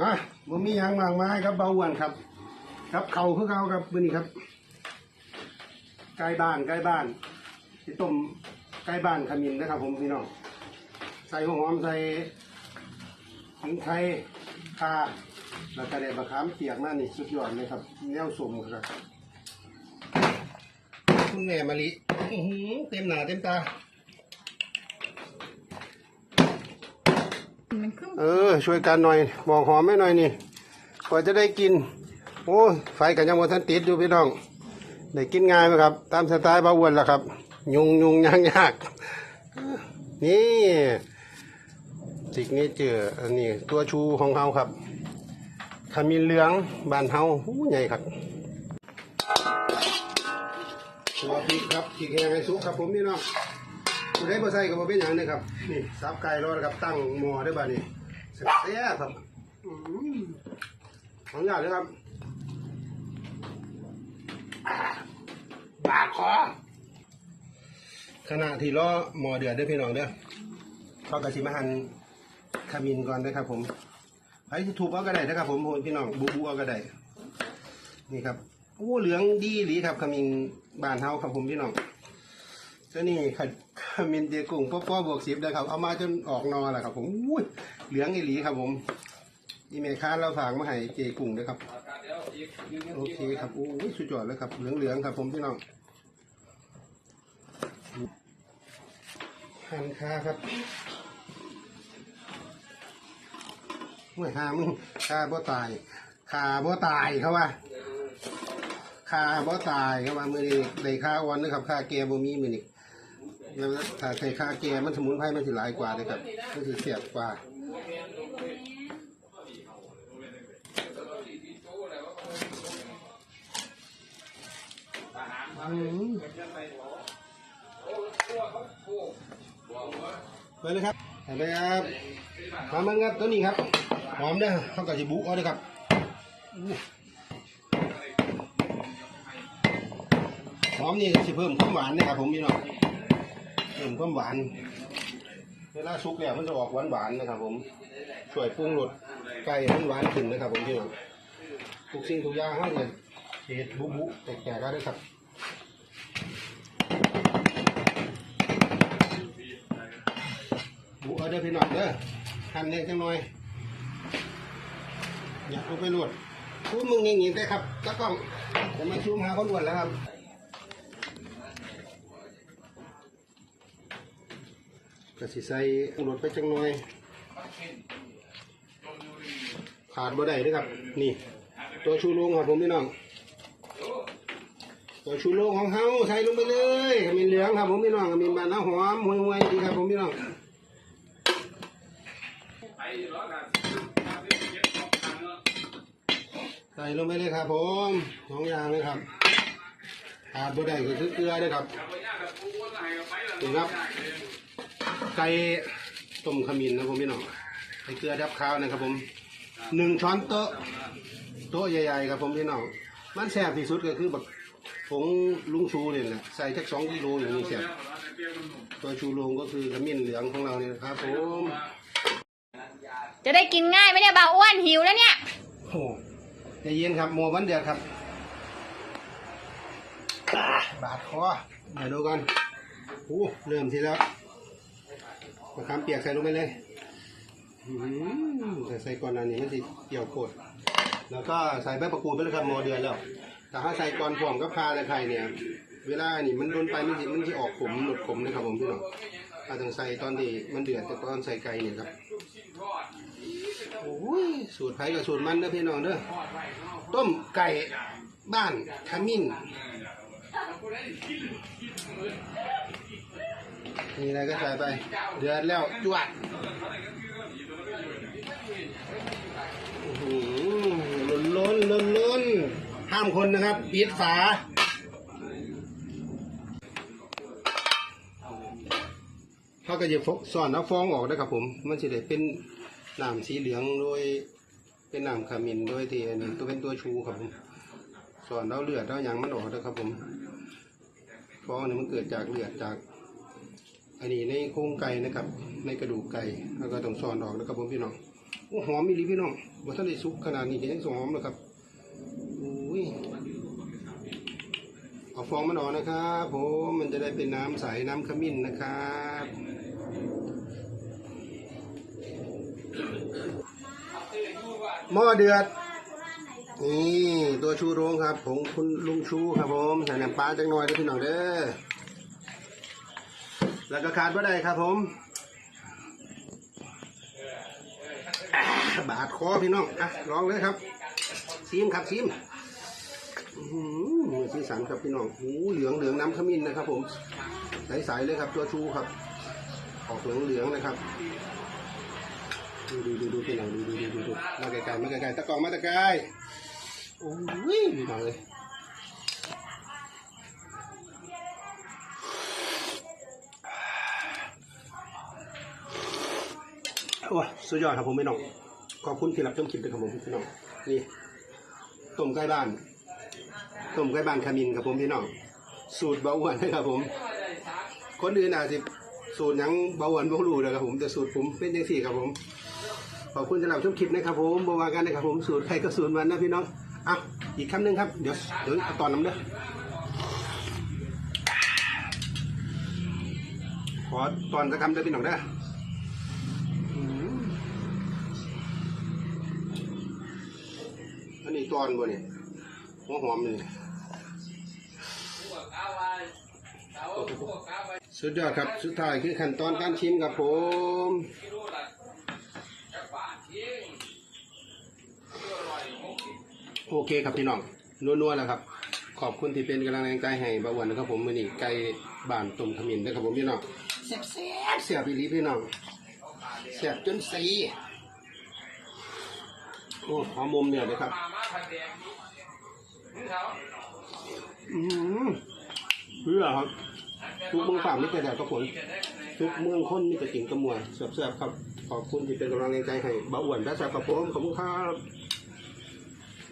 นะมันมีหยังมากมายครับเบาหวานครับ ครับเขาคือเขาครับมือนี้ครับใกล้บ้านใกล้บ้านที่ต้มใกล้บ้านขมิ้นนะครับ ผมพี่น้องใส่หัวหอมใส่ขิงไทยข่าแล้วก็ได้บะขามเปียกมานี่สุดยอดเลยครับแนวสมครับคุณแม่มะลิอื้อหือเต็มหน้าเต็มตา มันขึ้นเออ ช่วยกันหน่อยบอกหอมไม่หน่อยนี่กว่าจะได้กิน โอ้ไฟกันยังบนทันติดอยู่พี่น้องได้กินง่ายไหมครับ ตามสไตล์บาวนล่ะครับ ยุงยุงยากยากนี่สิ่งนี้เจออันนี้ตัวชูของเฮาครับขมิ้นเหลืองบานเฮาหูใหญ่ครับตัวพริกครับพริกแห้งให้สุกครับผมพี่น้อง ผู้ใดบ่ใส่ก็บ่เป็นหยังเด้อครับ นี่สับไก่รอดครับตั้งหม้อได้บัดนี้แซ่บๆครับอืมของยากเลยครับบาดคอขณะที่รอหม้อเดือดเด้อพี่น้องเด้อเขากระชิมาหั่นขมิ้นก่อนเด้ครับผมไผสิถูกเอาก็ได้นะครับ ผมพี่น้องบูบูเอาก็ได้นี่ครับโอ้เหลืองดีหลีครับขมิ้นบานเฮาครับผมพี่น้อง ก็นี่ขัดมินเจกุ้งพ่อพ่อบวกสิบเลยครับเอามาจนออกนอแหละครับ ผมอุ้ยเหลืองอีหลีครับ ผมนี่แม่ค้าเราฝากมาให้เจกุ้งด้วยครับโอเคครับโอ้ยสุดยอดเลยครับ เหลืองเหลืองๆครับ ผมพี่น้องหันคาครับไม่หามึงคาบ่ตายคาบ่ตายเขาว่าคาบ่ตายครับว่ามือนี้ได้ค่าอ่อนนะครับค่าแกบ่มีมือนี้ แล้วถ้าใส่คาแกมันสมุนไพรมันสิหลายกว่าเลยครับมันสิเสียบกว่าไปเลยครับไปครับมามันครับตัวนี้ครับหอมเด้อเขาก็จะบุเอาเด้อครับหอมนี่จะเพิ่มความหวานนะครับผมพี่น้อง พิ่มความหวาน เวลาซุกแล้วมันจะออกหวานหวานนะครับ ผม ช่วยปรุงรสไก่มันหวานขึ้นนะครับ ผมพี่น้องทุกสิ่งทุกอย่างให้เนี่ยเห็ดบุบุแตกๆก็ได้ครับบุเอาเด้อพี่น้องเด้อหั่นเล็กจังหน่อย อยากเอาไปรวดพูดมึงอย่างงี้ได้ครับแล้วก็จะมาชูมหาคนอ้วนแล้วครับ ก็สิใส่อุดไปจังหน่อยขาดบ่ได้เด้ครับ นี่ ตัวชูโรงครับผมพี่น้อง ตัวชูโรงของเฮาใส่ลงไปเลยขมิ้นเหลืองครับผมพี่น้องขมิ้นบานน้ำหอมห่วยๆดีครับผมพี่น้องใส่ลงไปเลยครับผมสองอย่างเลยครับขาดบ่ได้ก็คือเกลือด้วยครับนี่ครับ ไก่ต้มขมิ้นนะผมพี่น้องใส่เกลือดับข้าวนะครับผมหนึ่งช้อนโต๊ะโต๊ะใหญ่ๆครับผมพี่น้องมันแซ่บที่สุดก็คือแบบผงลุงชูเนี่ยแหละใส่แค่สองกิโลอย่างนี้แซ่บตัวชูโรงก็คือขมิ้นเหลืองของเราเนี่ยนะครับผมจะได้กินง่ายไหมเนี่ยบ่าวอ้วนหิวแล้วเนี่ยโอ้ใจเย็นครับโมวันเดือดครับอ่าบาดคอเดี๋ยวดูกันโอ้เริ่มทีแล้ว มะขามเปียกใส่ลงไปเลยอืมแต่ใส่ก่อนอันนี้มันจะเกี่ยวโคตรแล้วก็ใส่ใบประกูดไปเลยครับมอเดือนแล้วแต่ถ้าใส่ก่อนพร้อมกับคาและไข่เนี่ย เวลานี่มันโดนไปมันจะมันจะออกขมหลุดขมนะครับผมพี่น้องถ้าต้องใส่ตอนที่มันเดือดแต่ตอนใส่ไก่เนี่ยครับโอ้ยสูตรไผ่กับสูตรมันเด้อพี่น้องเด้อต้มไก่บ้านขมิ้น นี่อะไรก็ใส่ไป เดือดแล้วจวดล้นล้นล้นล้นห้ามคนนะครับปิดฝาเขาก็จะฟกซ่อนเอาฟองออกนะครับผม มันจะได้เป็นน้ำสีเหลืองโดยเป็นน้ำขมิ้นโดยที่อันนี้ตัวเป็นตัวชูครับผมซ่อนเอาเลือดเอาหยังมันออกนะครับผมฟองนี่มันเกิดจากเลือดจาก อันนี้ในโครงไก่นะครับ ในกระดูกไก่แล้วก็ต้องซอนออกนะครับผมพี่น้องอ้หอมมีลีพี่น้องว่าท่านได้สุกขนาดนี้ยังสหอมเลยครับอุ้ยเอาฟองมันออกนะครับผมมันจะได้เป็นน้ำใสน้ำขมิ้นนะครับหม้อเดือดนี่ตัวชูโรงครับผมคุณลุงชูครับผมใส่น้ำปลาจังหน่อยด้อพี่น้องเด้อ แล้วก็ขาดว่าได้ครับผม บาดคอพี่น้องอะลองเลยครับซีมครับซีมอื้อหือสีสันครับพี่น้องหูเหลืองเหลืองน้ำขมิ้นนะครับ ผมใสๆเลยครับตัวชูครับ ออกเหลืองเหลืองๆนะครับดูดูดูดูพี่น้องดูดูดูดูมาไกลๆมาไกลๆตะกองมาตะไกลโอ้ยมากเลย อ้สุดยอดครับผมพี่น้อง ขอบคุณที่รับชมคลิปด้วยครับผมพี่น้อง นี่ต้มไก่บ้าน ต้มไก่บ้านขมินครับผมพี่น้อง สูตรเบาหวานนะครับผม คนอื่นอาจจะสูตรยังเบาหวานบ่รู้นะครับผมแต่สูตรผมเป็นยังสี่ครับผม ขอบคุณสำหรับชมคลิปนะครับผมบวากันนะครับผมสูตรใครก็สูตรมันนะพี่น้อง อะ อีกคำหนึ่งครับ เดี๋ยวเดี๋ยวตอนน้ำเด้อขอตอนสักคำเด้อพี่น้องเด้อมอันนี้ ตอนบ่เนี่ยหัวหอมนี่สุดยอดครับ สุดท้ายคือขั้นตอนการชิมครับผมโอเคครับพี่น้องนัวๆแล้วครับ ขอบคุณที่เป็นกำลังแรงใจให้บาวันนะครับผมมือนี่ไก่บ้านต้มขมิ้นนะครับผมพี่น้องแซ่บแซ่บเสียบอีหลีพี่น้องแซ่บจนสีโอ้หอมมุมเนี่ยเลยครับ อืมเพื่อครับ ทุกเมืองฝ่ามิตรแดดก็ผลทุกเมืองคนมิตรกิ่งกระมวยแซ่บๆครับ ขอบคุณที่เป็นกำลังใจให้บาวันและแซ่บกับผมขอบคุณครับ